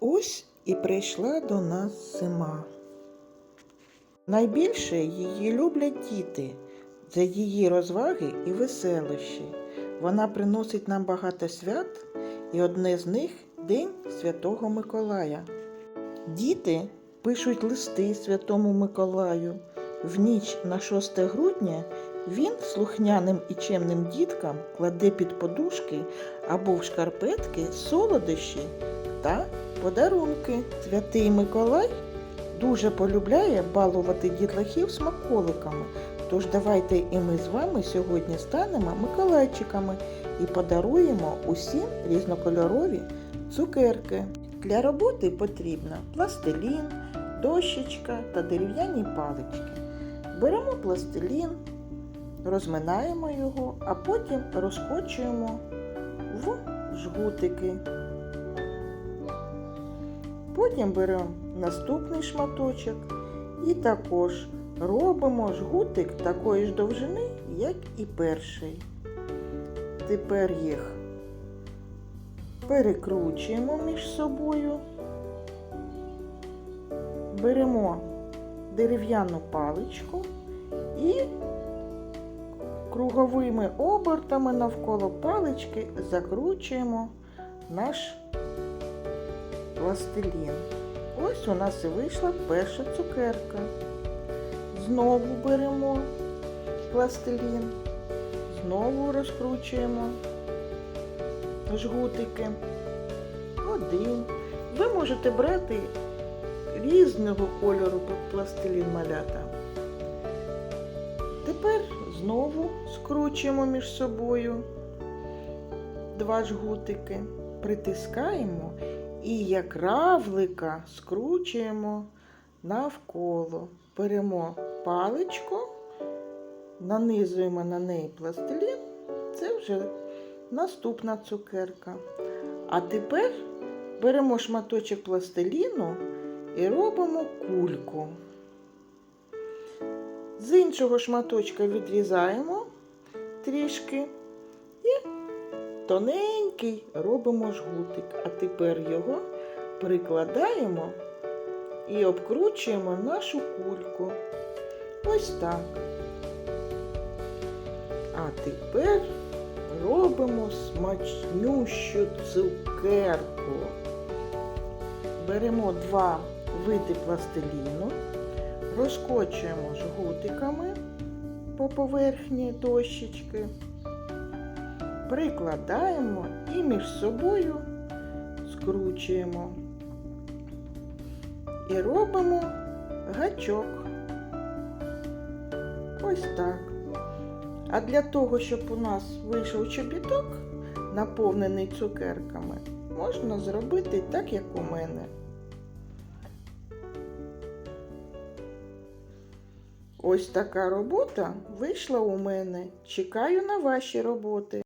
Ось і прийшла до нас зима. Найбільше її люблять діти за її розваги і веселощі. Вона приносить нам багато свят, і одне з них День Святого Миколая. Діти пишуть листи Святому Миколаю. В ніч на 6 грудня він слухняним і чемним діткам кладе під подушки або в шкарпетки солодощі та подарунки. Святий Миколай дуже полюбляє балувати дітлахів смаколиками. Тож давайте і ми з вами сьогодні станемо Миколайчиками і подаруємо усім різнокольорові цукерки. Для роботи потрібно пластилін, дощечка та дерев'яні палички. Беремо пластилін, розминаємо його, а потім розкочуємо в жгутики. Потім беремо наступний шматочок і також робимо жгутик такої ж довжини, як і перший. Тепер їх перекручуємо між собою, беремо дерев'яну паличку і круговими обертами навколо палички закручуємо наш пластилін. Ось у нас і вийшла перша цукерка. Знову беремо пластилін, знову розкручуємо жгутики. Один. Ви можете брати різного кольору пластилін малята. Тепер знову скручуємо між собою два жгутики, притискаємо і як равлика скручуємо навколо. Беремо паличку, нанизуємо на неї пластилін. Це вже наступна цукерка. А тепер беремо шматочок пластиліну і робимо кульку. З іншого шматочка відрізаємо трішки і тоненький робимо жгутик. А тепер його прикладаємо і обкручуємо нашу кульку. Ось так. А тепер робимо смачнющу цукерку. Беремо два види пластиліну, розкочуємо жгутиками по поверхні дощечки, прикладаємо і між собою скручуємо і робимо гачок. Ось так. А для того, щоб у нас вийшов чобіток, наповнений цукерками, можна зробити так, як у мене. Ось така робота вийшла у мене. Чекаю на ваші роботи.